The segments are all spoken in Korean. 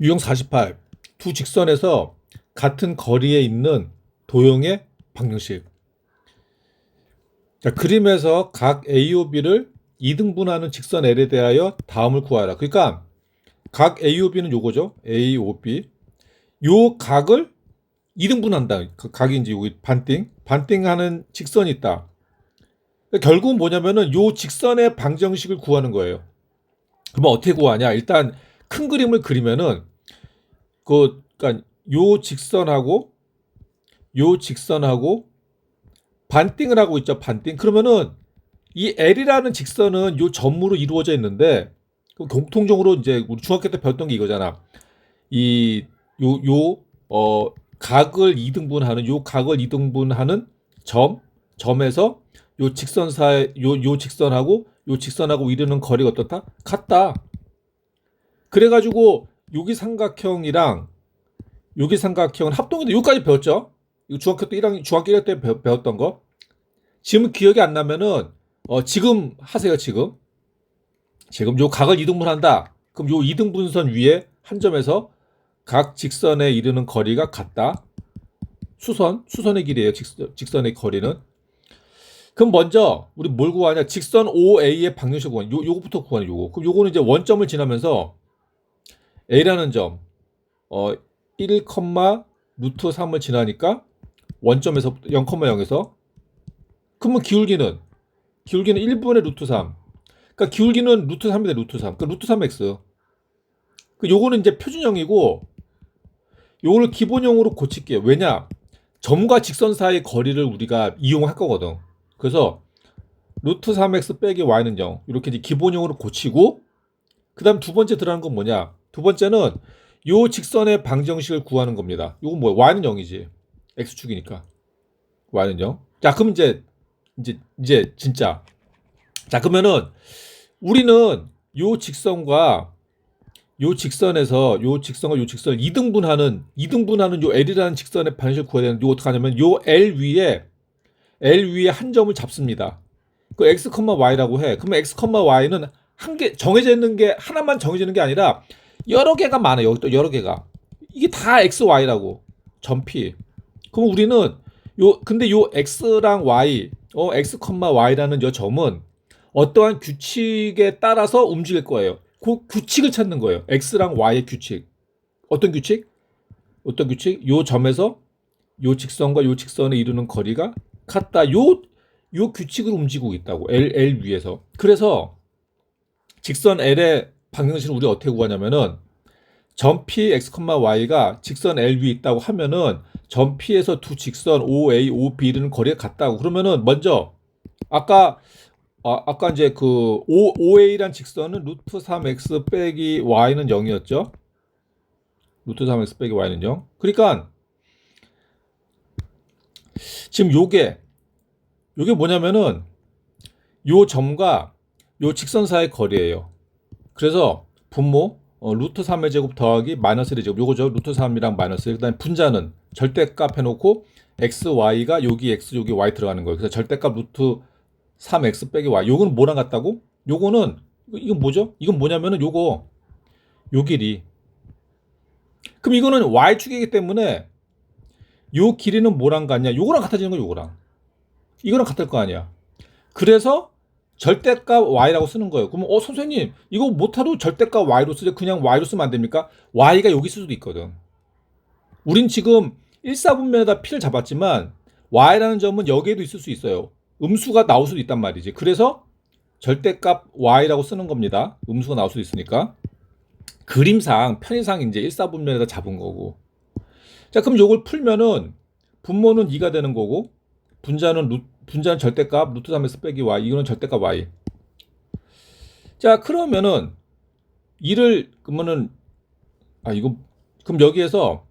유형 48. 두 직선에서 같은 거리에 있는 도형의 방정식. 자, 그림에서 각 A, B를 2등분하는 직선 L에 대하여 다음을 구하라. 그러니까 각 A, B는 요거죠. A, O, B. 요 각을 2등분한다. 그 이제 여기 반띵, 반띵하는 직선이 있다. 결국은 뭐냐면은 요 직선의 방정식을 구하는 거예요. 그러면 어떻게 구하냐? 일단 큰 그림을 그리면은 그 그러니까 요 직선하고 요 직선하고 반띵을 하고 있죠. 반띵. 그러면은 이 L이라는 직선은 요 점으로 이루어져 있는데 그 공통적으로 이제 우리 중학교 때 배웠던 게 이거잖아. 이 요 요 어 각을 2등분하는 요 각을 2등분하는 점 점에서 요 직선 사이 요요 직선하고 요 직선하고 이르는 거리가 어떻다? 같다. 그래가지고 여기 삼각형이랑 여기 삼각형은 합동인데 여기까지 배웠죠? 이거 중학교 때 1학년 중학교 1학년 때 배웠, 배웠던 거. 지금 기억이 안 나면은 어 지금 하세요 지금. 지금 요 각을 이등분한다. 그럼 요 이등분선 위에 한 점에서 각 직선에 이르는 거리가 같다. 수선 수선의 길이에요. 직선, 직선의 거리는. 그럼 먼저 우리 뭘 구하냐? 직선 OA의 방정식 구하냐? 요 요거부터 구하냐? 요거. 그럼 요거는 이제 원점을 지나면서 A라는 점, 어, 1, 루트 3을 지나니까 원점에서 0,0에서 그러면 기울기는 기울기는 1분의 루트 3. 그러니까 기울기는 루트 3이다 루트 3. 그 루트 3x. 그 요거는 이제 표준형이고 요거를 기본형으로 고칠게요. 왜냐? 점과 직선 사이의 거리를 우리가 이용할 거거든. 그래서 루트 3x 빼기 y는 0. 이렇게 이제 기본형으로 고치고 그 다음 두 번째 들어가는 건 뭐냐? 두 번째는 요 직선의 방정식을 구하는 겁니다. 요건 뭐야? y는 0이지. x축이니까. y는 0. 자, 그럼 이제 이제 이제 진짜 자, 그러면은 우리는 요 직선과 요 직선에서 요 직선과 요 직선을 2등분하는 2등분하는 요 L이라는 직선의 방식을 구해야 되는데 요 어떻게 하냐면 요 L 위에 L 위에 한 점을 잡습니다. 그 x, y라고 해. 그러면 x, y는 한 개 정해져 있는 게 하나만 정해지는 게 아니라 여러 개가 많아요. 여기 또 여러 개가. 이게 다 x, y라고. 점피. 그럼 우리는 요 근데 요 x랑 y, 어 x, y라는 요 점은 어떠한 규칙에 따라서 움직일 거예요. 그 규칙을 찾는 거예요. x랑 y의 규칙. 어떤 규칙? 어떤 규칙? 요 점에서 요 직선과 요 직선에 이르는 거리가 같다. 요, 요 규칙을 움직이고 있다고. L, L 위에서. 그래서 직선 L의 방정식을 우리 어떻게 구하냐면은 점 P, X, Y가 직선 L 위에 있다고 하면은 점 P에서 두 직선 OA, OB는 거리가 같다고. 그러면은 먼저 아까 아, 아까 이제 그 O, OA란 직선은 루트 3x 빼기 y는 0이었죠. 루트 3x 빼기 y는 0. 그러니까 지금 요게 요게 뭐냐면은 요 점과 요 직선 사이의 거리예요. 그래서 분모 어, 루트 3의 제곱 더하기 마이너스 1의 제곱 요거죠. 루트 3이랑 마이너스 1. 그다음에 분자는 절대값 해놓고 x, y가 여기 x, 여기 y 들어가는 거예요. 그래서 절대값 루트 3x 빼기 y. 요거는 뭐랑 같다고? 요거는 이건 뭐죠? 이건 뭐냐면은 요거 요 길이. 그럼 이거는 y축이기 때문에 요 길이는 뭐랑 같냐? 요거랑 같아지는 거 요거랑. 이거랑 같을 거 아니야. 그래서 절대값 y라고 쓰는 거예요. 그러면 어 선생님 이거 못하도 절대값 y로 쓰죠. 그냥 y로 쓰면 안 됩니까? y가 여기 있을 수도 있거든. 우린 지금 1사분면에다 p를 잡았지만 y라는 점은 여기에도 있을 수 있어요. 음수가 나올 수도 있단 말이지. 그래서 절대값 y라고 쓰는 겁니다. 음수가 나올 수도 있으니까. 그림상 편의상 이제 1사분면에다 잡은 거고. 자, 그럼 요걸 풀면은 분모는 2가 되는 거고 분자는 루, 분자는 절대값 루트 3에서 빼기 y 이거는 절대값 y. 자, 그러면은 2를 그러면은 아 이거 그럼 여기에서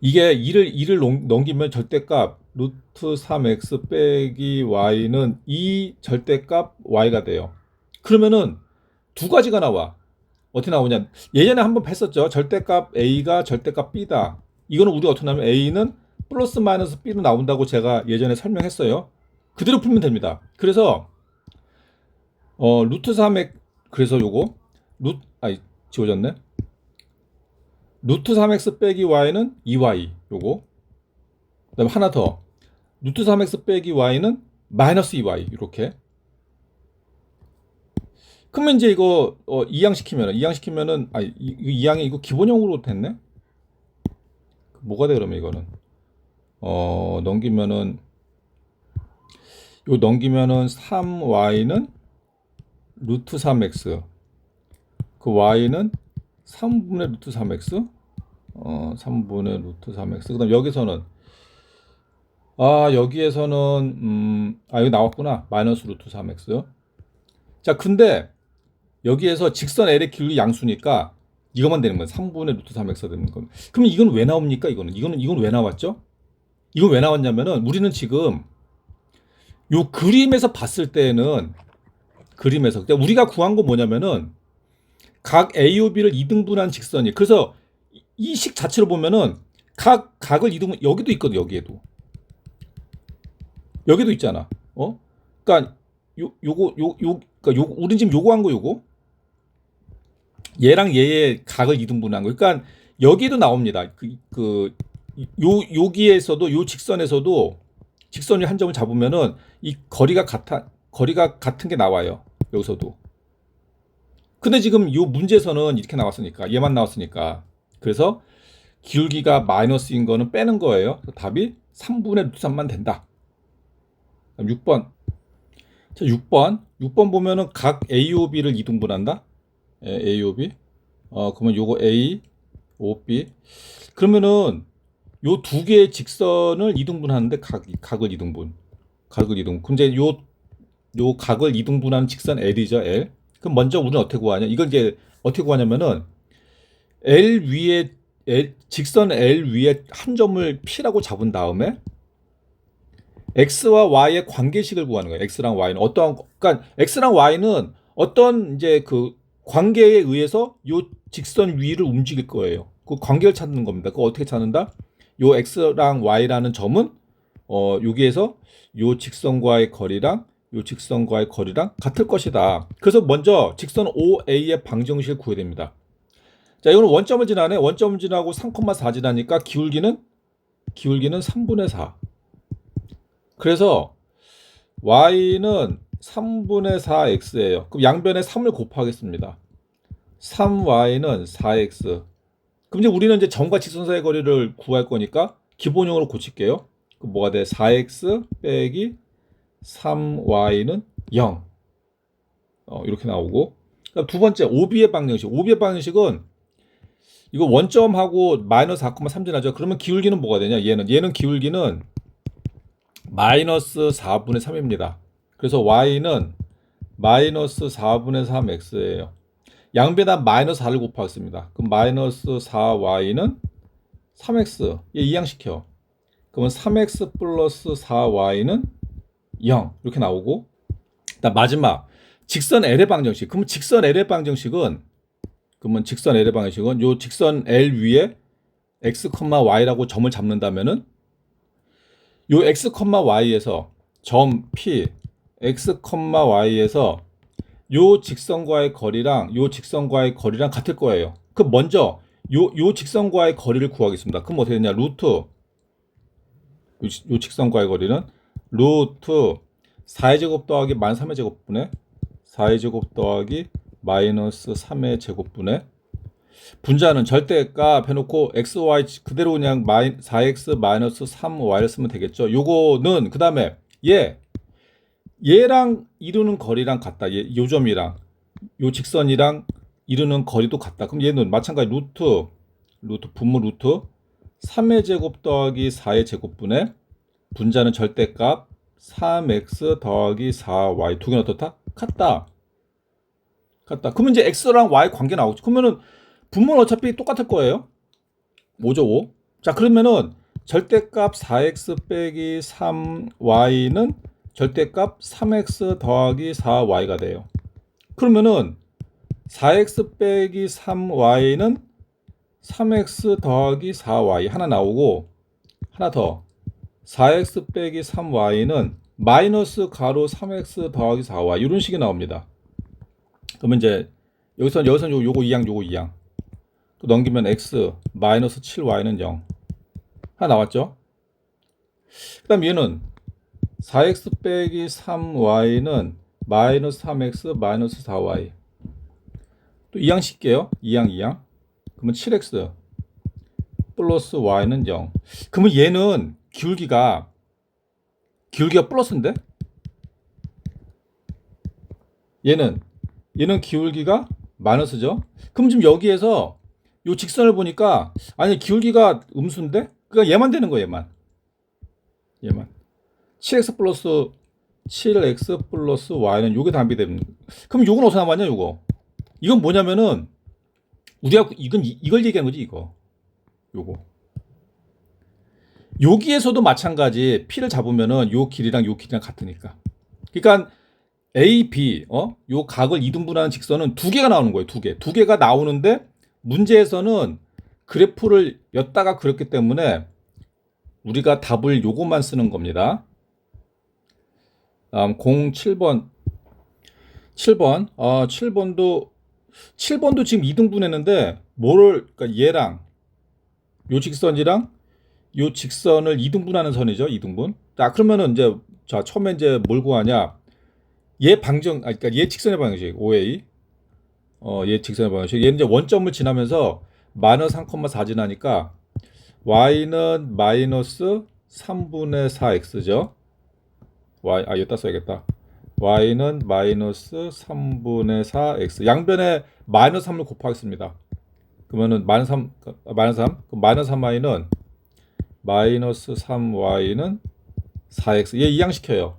이게 2를 2를 넘기면 절대값 루트 3x 빼기 y는 2 절대값 y가 돼요. 그러면은 두 가지가 나와. 어떻게 나오냐? 예전에 한번 했었죠. 절대값 a가 절대값 b다. 이거는 우리가 어떻게 하면 a는 플러스 마이너스 b로 나온다고 제가 예전에 설명했어요. 그대로 풀면 됩니다. 그래서 어 루트 3의 그래서 요거 루트 아니 지워졌네. 루트 3x 빼기 y는 2y 요거 그다음에 하나 더 루트 3x 빼기 y는 마이너스 2y 이렇게 그러면 이제 이거 어, 이항시키면은 이항시키면은 아 이, 이 이항이 이거 기본형으로 됐네 뭐가 돼 그러면 이거는 어 넘기면은 요 넘기면은 3y는 루트 3x 그 y는 3분의 루트 3x 어 3분의 루트 3x 그 다음 여기서는 아 여기에서는 음아 여기 나왔구나. 마이너스 루트 3x 자 근데 여기에서 직선 L의 길이 양수니까 이것만 되는 거예요. 3분의 루트 3x가 되는 거예요 그럼 이건 왜 나옵니까 이거는? 이거는 이건 왜 나왔죠 이건 왜 나왔냐면은 우리는 지금 요 그림에서 봤을 때는 그림에서 그러니까 우리가 구한 건 뭐냐면은 각 A, B를 이등분한 직선이 그래서 이 식 자체로 보면은 각 각을 이등 여기도 있거든 여기에도. 여기도 있잖아. 어? 그러니까 요 요거 요 요 그러니까 요 우린 지금 요거 한 거 요거. 얘랑 얘의 각을 이등분한 거. 그러니까 여기도 나옵니다. 그 그 요 여기에서도 요 직선에서도 직선이 한 점을 잡으면은 이 거리가 같아 거리가 같은 게 나와요. 여기서도. 근데 지금 요 문제에서는 이렇게 나왔으니까 얘만 나왔으니까. 그래서 기울기가 마이너스인 거는 빼는 거예요. 답이 3분의 루트 3만 된다. 6번. 자 6번. 6번 보면은 각 A, O, B를 이등분한다. 예, A, O, B. 어 그러면 요거 A, O, B. 그러면은 요 두 개의 직선을 이등분하는데 각 각을 이등분 각을 이등 근데 요 요 각을 이등분하는 직선 L이죠 L 그럼 먼저 우리는 어떻게 구하냐 이걸 이제 어떻게 구하냐면은 L 위에 L, 직선 L 위에 한 점을 P라고 잡은 다음에 X와 Y의 관계식을 구하는 거예요. X랑 Y는 어떠한 그러니까 X랑 Y는 어떤 이제 그 관계에 의해서 요 직선 위를 움직일 거예요. 그 관계를 찾는 겁니다. 그거 어떻게 찾는다? 요 X랑 Y라는 점은 어 여기에서 요 직선과의 거리랑 요 직선과의 거리랑 같을 것이다. 그래서 먼저 직선 OA의 방정식을 구해야 됩니다. 자, 이거는 원점을 지나네. 원점을 지나고 3,4 지나니까 기울기는 기울기는 3분의 4. 그래서 y는 3분의 4x예요. 그럼 양변에 3을 곱하겠습니다. 3y는 4x. 그럼 이제 우리는 이제 점과 직선 사이의 거리를 구할 거니까 기본형으로 고칠게요. 그럼 뭐가 돼? 4x 빼기 3y는 0. 어, 이렇게 나오고. 두 번째 OB의 방정식. OB의 방정식은 이거 원점하고 마이너스 4,3 지 나죠. 그러면 기울기는 뭐가 되냐? 얘는 얘는 기울기는 마이너스 4분의 3입니다. 그래서 y는 마이너스 4분의 3x예요. 양변에 마이너스 4를 곱하겠습니다. 그럼 마이너스 4y는 3x. 얘 이항시켜. 그러면 3x 플러스 4y는 0 이렇게 나오고 마지막 직선 L의 방정식. 그러면 직선 L의 방정식은 그러면 직선 L의 방정식은 요 직선 L 위에 x, y라고 점을 잡는다면은 요 x, y에서 점 P, x, y에서 요 직선과의 거리랑 요 직선과의 거리랑 같을 거예요. 그럼 먼저 요, 요 직선과의 거리를 구하겠습니다. 그럼 어떻게 되냐? 루트 요, 요 직선과의 거리는 루트 4의 제곱 더하기 마이너스 3의 제곱분의 4의 제곱 더하기 마이너스 3의 제곱분의 분자는 절대값 해놓고 x, y 그대로 그냥 마이, 4x 마이너스 3y를 쓰면 되겠죠. 요거는 그 다음에 얘 얘랑 이루는 거리랑 같다. 얘, 요 점이랑 요 직선이랑 이루는 거리도 같다. 그럼 얘는 마찬가지 루트 루트 분모 루트 3의 제곱 더하기 4의 제곱분의 분자는 절대값 3x 더하기 4y 두 개는 어떻다? 같다. 같다. 그러면 이제 x랑 y 관계 나오죠. 그러면은 분모는 어차피 똑같을 거예요. 5죠, 5. 자, 그러면은 절대값 4x 빼기 3y는 절대값 3x 더하기 4y가 돼요. 그러면은 4x 빼기 3y는 3x 더하기 4y 하나 나오고 하나 더 4x 빼기 3y는 마이너스 가로 3x 더하기 4y 이런 식이 나옵니다. 그러면 이제 여기서 여기서 요 요거 2항 요거 2항 넘기면 x 마이너스 7y는 0 하나 나왔죠? 그 다음 얘는 4x 빼기 3y는 마이너스 3x 마이너스 4y 또 이항 씻게요. 이항 이항. 그러면 7x 플러스 y는 0 그러면 얘는 기울기가 기울기가 플러스인데? 얘는 얘는 기울기가 마이너스죠? 그럼 지금 여기에서 요 직선을 보니까 아니 기울기가 음수인데? 그러니까 얘만 되는 거예요 얘만. 얘만 7x 플러스 7x 플러스 y는 요게 되는 그럼 요건 어디서 나왔냐 요거 이건 뭐냐면은 우리가 이건 이- 이걸 얘기하는 거지 이거 요거 여기에서도 마찬가지 p를 잡으면은 요 길이랑 요 길이랑 같으니까 그러니까 A, B 어? 요 각을 이등분하는 직선은 두 개가 나오는 거예요 두 개. 두 개가 나오는데 문제에서는 그래프를 였다가 그렸기 때문에 우리가 답을 요것만 쓰는 겁니다. 다음 07번. 7번. 아 7번도 7번도 지금 2등분 했는데 뭐를 그러니까 얘랑 요 직선이랑 요 직선을 2등분하는 선이죠 2등분. 자 그러면은 이제 자 처음에 이제 뭘 구하냐? 얘 방정 아 그러니까 얘 직선의 방정식 OA 어 얘 직선의 방정식. 얘 이제 원점을 지나면서 마이너스 3,4 지나니까 y는 마이너스 3분의 4x죠. Y 아 여기다 써야겠다. y는 마이너스 3분의 4x 양변에 마이너스 3을 곱하겠습니다. 그러면은 마이너스 3 아, 마이너스 3 그럼 마이너스 3y는 마이너스 3y는 4x 얘 이항시켜요.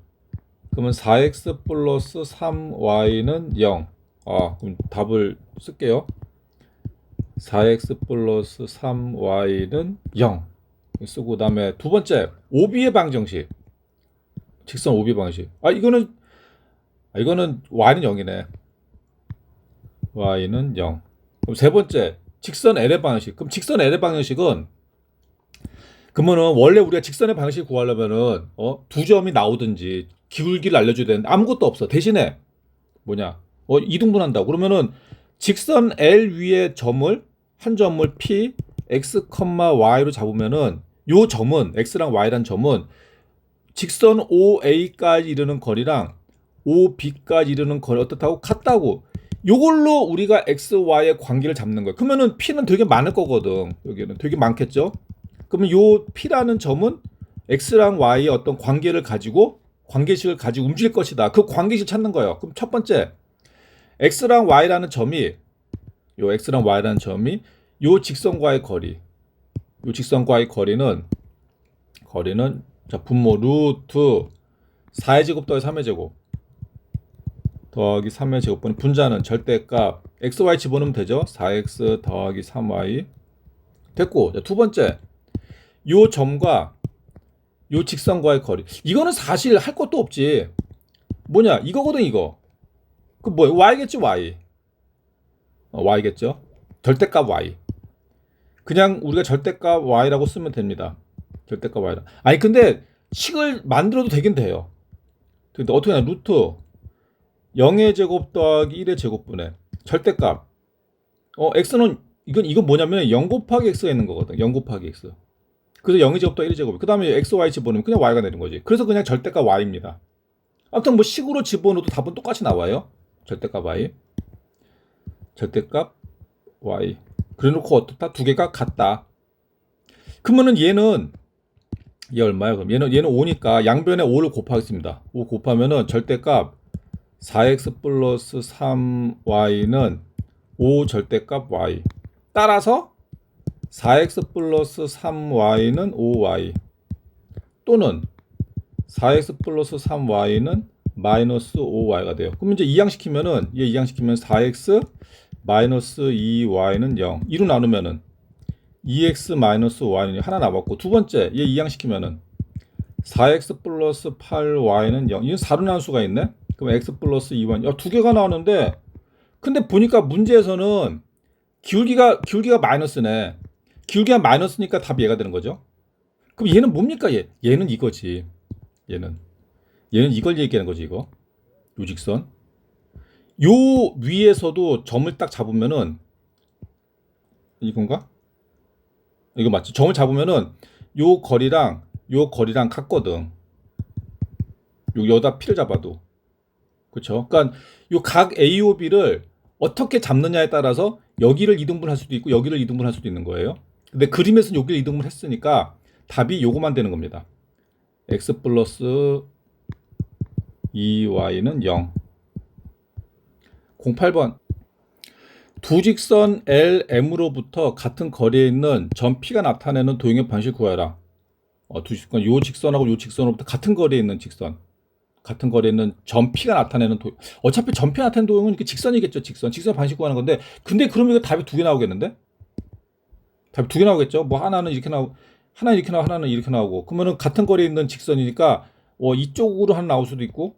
그러면 4x 플러스 3y는 0. 아 그럼 답을 쓸게요. 4x 플러스 3y는 0 쓰고 그다음에 두 번째 OB의 방정식 직선 OB 방식. 아 이거는 아 이거는 y는 0이네. Y는 0 그럼 세 번째 직선 L의 방정식. 그럼 직선 L의 방정식은 그러면은 원래 우리가 직선의 방식 구하려면은 어 두 점이 나오든지 기울기를 알려줘야 되는데 아무것도 없어. 대신에 뭐냐? 어 이등분한다 그러면은 직선 L 위에 점을 한 점을 P x, y로 잡으면은 요 점은 x랑 y란 점은 직선 OA까지 이르는 거리랑 OB까지 이르는 거리 어떻다고 같다고. 요걸로 우리가 x, y의 관계를 잡는 거예요. 그러면은 P는 되게 많을 거거든. 여기는 되게 많겠죠. 그러면 요 P라는 점은 x랑 y의 어떤 관계를 가지고 관계식을 가지고 움직일 것이다. 그 관계식 찾는 거예요. 그럼 첫 번째 x랑 y라는 점이 요 x랑 y라는 점이 요 직선과의 거리 요 직선과의 거리는 거리는 자 분모 루트 4의 제곱 더하기 3의 제곱 더하기 3의 제곱분의 분자는 절대값 xy 집어넣으면 되죠? 4x 더하기 3y 됐고 자, 두 번째. 요 점과 요 직선과의 거리. 이거는 사실 할 것도 없지. 뭐냐? 이거거든 이거. 그 뭐야? y겠지 y. 어, y겠죠? 절대값 y. 그냥 우리가 절대값 y라고 쓰면 됩니다 절대값 y라 아니 근데 식을 만들어도 되긴 돼요. 근데 어떻게 하냐 루트. 0의 제곱 더하기 1의 제곱분의 절대값. 어 x는 이건 이건 뭐냐면 0 곱하기 x가 있는 거거든. 0 곱하기 x. 그래서 0의 제곱 더하기 1의 제곱. 그 다음에 x, y 집어넣으면 그냥 y가 되는 거지. 그래서 그냥 절대값 y입니다. 아무튼 뭐 식으로 집어넣어도 답은 똑같이 나와요. 절대값 y. 절대값 y. 그래놓고 어떻다? 두 개가 같다. 그러면은 얘는 얘 얼마야 그럼 얘는 얘는 5니까 양변에 5를 곱하겠습니다 5 곱하면은 절대값 4x 플러스 3y는 5 절대값 y 따라서 4x 플러스 3y는 5y 또는 4x 플러스 3y는 마이너스 5y가 돼요. 그럼 이제 이항시키면은 얘 이항시키면 4x 마이너스 2y는 0. 2로 나누면은 2x 마이너스 y는 하나 남았고 두 번째 얘 이항시키면은 4x 플러스 8y는 0. 이건 4로 나눌 수가 있네. 그럼 x 플러스 2y. 야, 두 개가 나오는데 근데 보니까 문제에서는 기울기가 기울기가 마이너스네. 기울기가 마이너스니까 답이 얘가 되는 거죠. 그럼 얘는 뭡니까 얘? 얘는 이거지. 얘는 얘는 이걸 얘기하는 거지 이거. 요 직선. 요 위에서도 점을 딱 잡으면은 이건가? 이거 맞지? 점을 잡으면은 요 거리랑 요 거리랑 같거든. 요 여다 P를 잡아도. 그렇죠? 그러니까 요 각 A, O, B를 어떻게 잡느냐에 따라서 여기를 이등분할 수도 있고 여기를 이등분할 수도 있는 거예요. 근데 그림에서는 여기를 이등분 했으니까 답이 요거만 되는 겁니다. x 플러스 2y는 0. 08번 두 직선 LM으로부터 같은 거리에 있는 점 P가 나타내는 도형의 방식 구하라. 어, 두 직선, 요 직선하고 요 직선으로부터 같은 거리에 있는 직선. 같은 거리에 있는 점 P가 나타내는 도 어차피 점 P 나타내는 도형은 직선이겠죠, 직선. 직선 방식 구하는 건데, 근데 그러면 이거 답이 두 개 나오겠는데? 답이 두 개 나오겠죠? 뭐 하나는 이렇게 나오고, 하나는 이렇게 나오고, 하나는 이렇게 나오고. 그러면은 같은 거리에 있는 직선이니까, 어, 이쪽으로 하나 나올 수도 있고,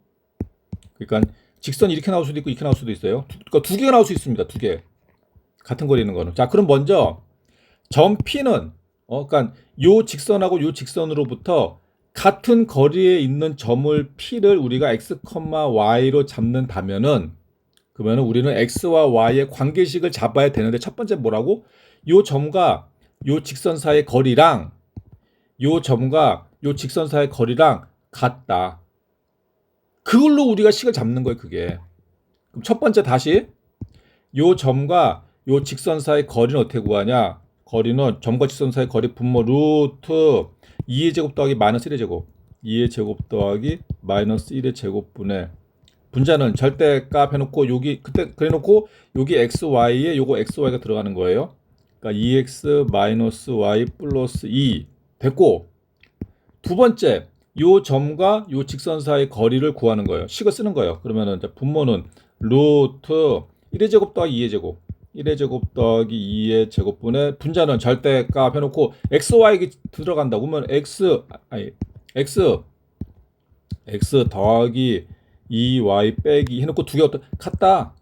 그러니까 직선이 이렇게 나올 수도 있고, 이렇게 나올 수도 있어요. 두, 그러니까 두 개가 나올 수 있습니다, 두 개. 같은 거리에 있는 거는. 자, 그럼 먼저 점 P는 어, 그러니까 요 직선하고 요 직선으로부터 같은 거리에 있는 점을 P를 우리가 x, y로 잡는다면은 그러면은 우리는 x와 y의 관계식을 잡아야 되는데 첫 번째 뭐라고? 요 점과 요 직선 사이의 거리랑 요 점과 요 직선 사이의 거리랑 같다. 그걸로 우리가 식을 잡는 거예요, 그게. 그럼 첫 번째 다시 요 점과 요 직선 사이 거리는 어떻게 구하냐? 거리는 점과 직선 사이 거리 분모 루트 2의 제곱 더하기 마이너스 1의 제곱 2의 제곱 더하기 마이너스 1의 제곱분의 분자는 절대값 해놓고 여기 그때 그래놓고 여기 x, y에 요거 x, y가 들어가는 거예요. 그러니까 2x 마이너스 y 플러스 2 됐고 두 번째 요 점과 요 직선 사이 거리를 구하는 거예요. 식을 쓰는 거예요. 그러면은 이제 분모는 루트 1의 제곱 더하기 2의 제곱 1의 제곱 더하기 2의 제곱분의 분자는 절대값 해놓고 x, y 들어간다. 그러면 x 아니 x x 더하기 2y 빼기 해놓고 두 개 어떤 같다.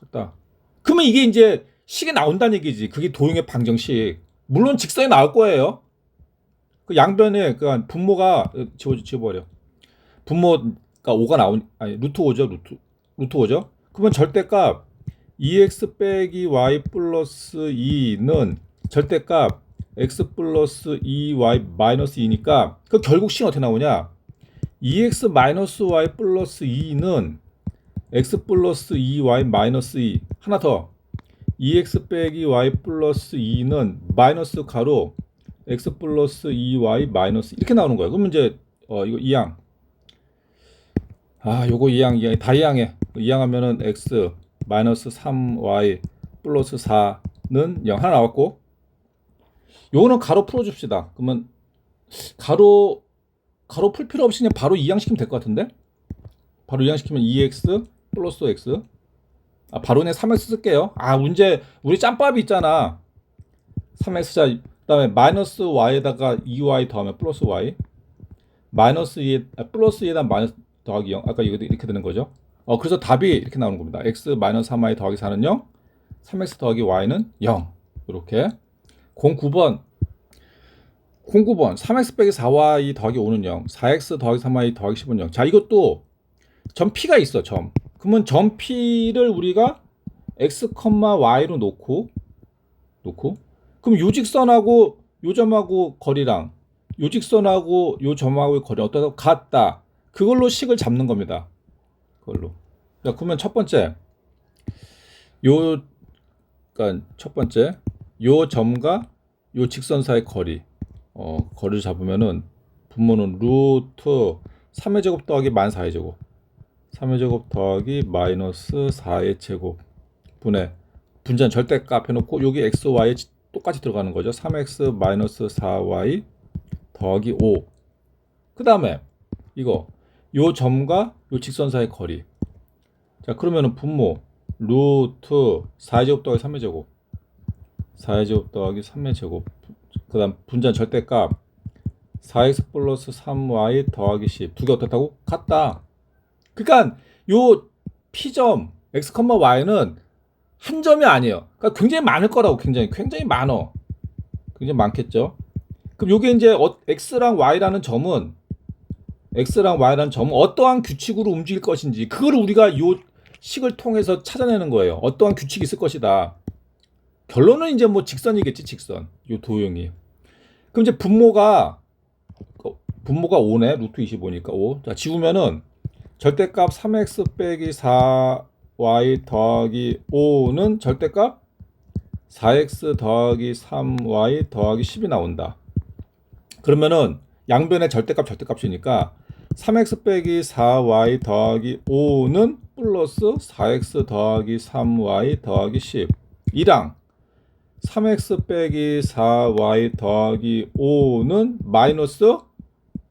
같다. 그러면 이게 이제 식이 나온다는 얘기지. 그게 도형의 방정식. 물론 직선이 나올 거예요. 그 양변에 그 분모가 지워 지워버려. 분모가 5가 나온 아니 루트 5죠. 루트 루트 5죠. 그러면 절대값 2x 빼기 y 플러스 2는 절대값 x 플러스 2y 마이너스 2니까 그 결국 식 어떻게 나오냐? 2x 마이너스 y 플러스 2는 x 플러스 2y 마이너스 2 하나 더. 2x 빼기 y 플러스 2는 마이너스 가로 x 플러스 2y 마이너스 이렇게 나오는 거예요. 그러면 이제 어 이거 이항. 아 요거 이항 이항 다 이항해 이항하면은 x 마이너스 3y 플러스 4는 0 하나 나왔고 요거는 가로 풀어줍시다. 그러면 가로 가로 풀 필요 없이 그냥 바로 이항시키면 될 것 같은데 바로 이항시키면 2x 플러스 x 아 바로 그냥 3x 쓸게요. 아 문제 우리 짬밥이 있잖아. 3x자 그다음에 마이너스 y에다가 2y 더하면 플러스 y 마이너스 2에 아, 플러스 2에다 마이너스 더하기 0 아까 이거 이렇게 되는 거죠. 어, 그래서 답이 이렇게 나오는 겁니다. x 3y 더하기 4는 0, 3x 더하기 y는 0. 이렇게. 09번. 09번. 3x 빼기 4y 더하기 5는 0, 4x 더하기 3y 더하기 10은 0. 자, 이것도 점 P가 있어, 점. 그러면 점 P를 우리가 x, y로 놓고, 놓고, 그럼 요 직선하고 요 점하고 거리랑 요 직선하고 요 점하고의 거리 어떠다 같다. 그걸로 식을 잡는 겁니다. 그걸로. 자, 그러면 첫 번째. 요 그러니까 첫 번째. 요 점과 요 직선 사이 거리. 어, 거리를 잡으면은 분모는 루트 3의 제곱 더하기 마이너스 4의 제곱. 3의 제곱 더하기 마이너스 4의 제곱. 분의 분자는 절대값 해놓고 여기 x, y에 똑같이 들어가는 거죠. 3x 마이너스 4y 더하기 5 그 다음에 이거. 요 점과 요 직선 사이 거리 자 그러면은 분모 루트 4의 제곱 더하기 3의 제곱. 4의 제곱 더하기 3의 제곱. 그 다음 분자 절대값. 4x 플러스 3y 더하기 10 두 개 어떻다고? 같다. 그러니까 요 P점 x, y는 한 점이 아니에요. 그러니까 굉장히 많을 거라고 굉장히 굉장히 많어. 굉장히 많겠죠? 그럼 요게 이제 어, x랑 y라는 점은 x랑 y라는 점은 어떠한 규칙으로 움직일 것인지 그걸 우리가 요 식을 통해서 찾아내는 거예요. 어떠한 규칙이 있을 것이다. 결론은 이제 뭐 직선이겠지 직선 요 도형이 그럼 이제 분모가 어, 분모가 5네 루트 25니까 5. 자 지우면은 절대값 3x 빼기 4y 더하기 5는 절대값 4x 더하기 3y 더하기 10이 나온다. 그러면은 양변의 절대값 절대값이니까 3x 빼기 4y 더하기 5는 플러스 4x 더하기 3y 더하기 10 이랑 3x 빼기 4y 더하기 5는 마이너스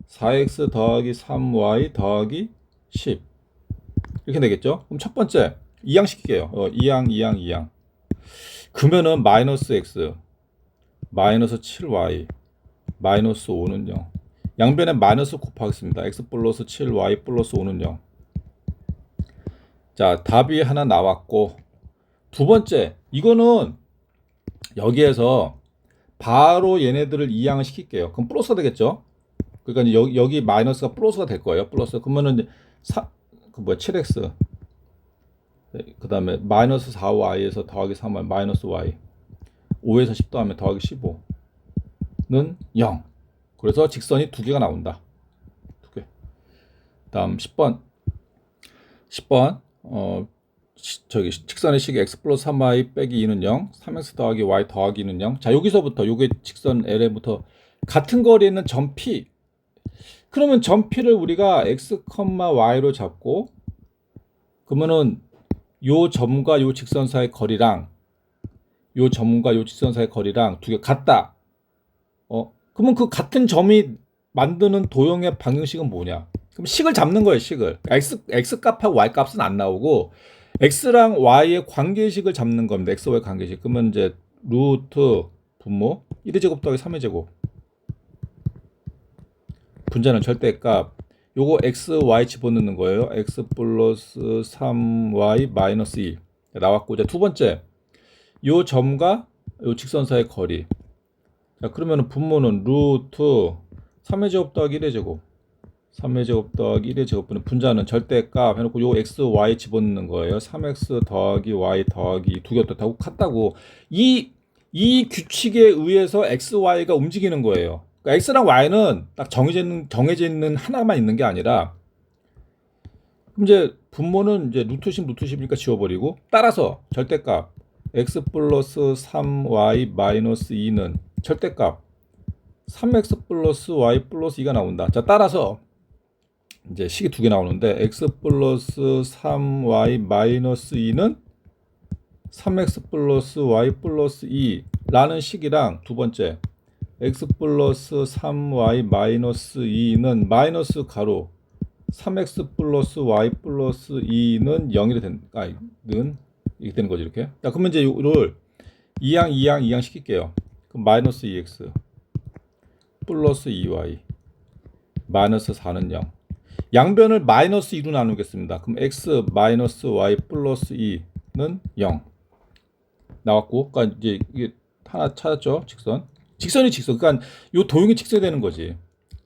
4x 더하기 3y 더하기 10 이렇게 되겠죠? 그럼 첫 번째 이항 시킬게요. 어, 이항, 이항, 이항. 그러면은 마이너스 x 마이너스 7y 마이너스 5는 0. 양변에 마이너스 곱하겠습니다. x 플러스 7y 플러스 5는 0. 자, 답이 하나 나왔고 두 번째 이거는 여기에서 바로 얘네들을 이항을 시킬게요. 그럼 플러스가 되겠죠? 그러니까 여기, 여기 마이너스가 플러스가 될 거예요. 플러스 그러면은 이제 4, 그 뭐야 7x 그 다음에 마이너스 4y에서 더하기 3y 마이너스 y 5에서 10 더하면 더하기 15는 0 그래서 직선이 두 개가 나온다. 두 개. 다음 10번. 10번 어 시- 저기 직선의 식이 x 플러스 3y 빼기 2는 0 3x 더하기 y 더하기 2는 0 자 여기서부터 요게 직선 LM부터 같은 거리에 있는 점 P 그러면 점 P를 우리가 x, y로 잡고 그러면은 요 점과 요 직선 사이의 거리랑 요 점과 요 직선 사이의 거리랑 두 개 같다. 어? 그러면 그 같은 점이 만드는 도형의 방정식은 뭐냐? 그럼 식을 잡는 거예요, 식을. x x 값하고 y 값은 안 나오고 x랑 y의 관계식을 잡는 겁니다. x, y 관계식. 그러면 이제 루트 분모 1의 제곱 더하기 3의 제곱. 분자는 절대값. 요거 x, y 집어넣는 거예요. x 플러스 3y 마이너스 2 나왔고 이제 두 번째 요 점과 요 직선사의 거리. 자 그러면은 분모는 루트 3의 제곱 더하기 1의 제곱. 3의 제곱 더하기 1의 제곱분의 분자는 절대값 해놓고 요 x, y 집어넣는 거예요. 3x 더하기 y 더하기 두 개가 다 같다고 이 이 규칙에 의해서 x, y가 움직이는 거예요. 그러니까 x랑 y는 딱 정해져 있는 정해져 있는 하나만 있는 게 아니라 그럼 이제 분모는 이제 루트 10 루트 10이니까 지워버리고 따라서 절대값 x 플러스 3y 마이너스 2는 절대값 3x 플러스 y 플러스 2가 나온다. 자 따라서 이제 식이 두 개 나오는데 x 플러스 3y 마이너스 2는 3x 플러스 y 플러스 2라는 식이랑 두 번째 x 플러스 3y 마이너스 2는 마이너스 가로 3x 플러스 y 플러스 2는 0이 된, 아, 는 이렇게 되는 거죠 이렇게. 자 그러면 이제 이거를 2항 2항 2항 시킬게요. 그럼 마이너스 2x 플러스 2y 마이너스 4는 0. 양변을 마이너스 2로 나누겠습니다. 그럼 x 마이너스 y 플러스 2는 0 나왔고, 그러니까 이제 이게 하나 찾았죠 직선. 직선이 직선. 그러니까 요 도형이 직선이 되는 거지.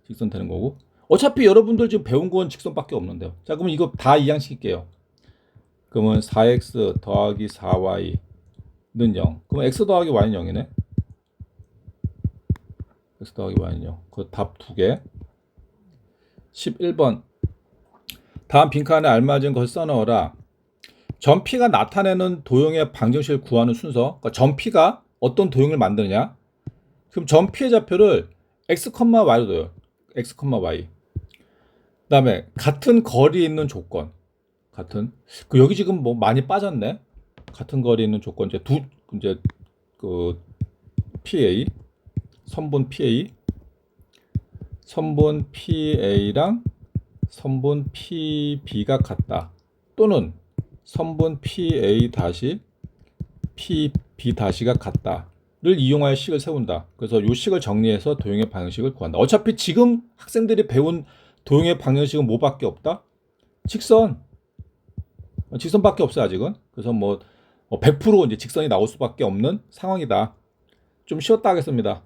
직선 되는 거고. 어차피 여러분들 지금 배운 건 직선밖에 없는데요. 자, 그러면 이거 다 이항시킬게요. 그러면 4x 더하기 4y는 0. 그러면 x 더하기 y는 0이네. X 더하기 y는 0. 그답 두 개. 11번. 다음 빈칸에 알맞은 것을 써넣어라. 점 P가 나타내는 도형의 방정식을 구하는 순서. 그러니까 점 P가 어떤 도형을 만드느냐? 그럼 점 P의 좌표를 x, y로 둬요. x, y. 그다음에 같은 거리에 있는 조건. 같은 그 여기 지금 뭐 많이 빠졌네. 같은 거리에 있는 조건 이제 두 이제 그 PA 선분 PA 선분 PA랑 선분 PB가 같다. 또는 선분 PA 다시 PB 다시가 같다를 이용하여 식을 세운다. 그래서 이 식을 정리해서 도형의 방정식을 구한다. 어차피 지금 학생들이 배운 도형의 방정식은 뭐밖에 없다? 직선. 직선밖에 없어요 아직은. 그래서 뭐 100% 이제 직선이 나올 수밖에 없는 상황이다. 좀 쉬었다 하겠습니다.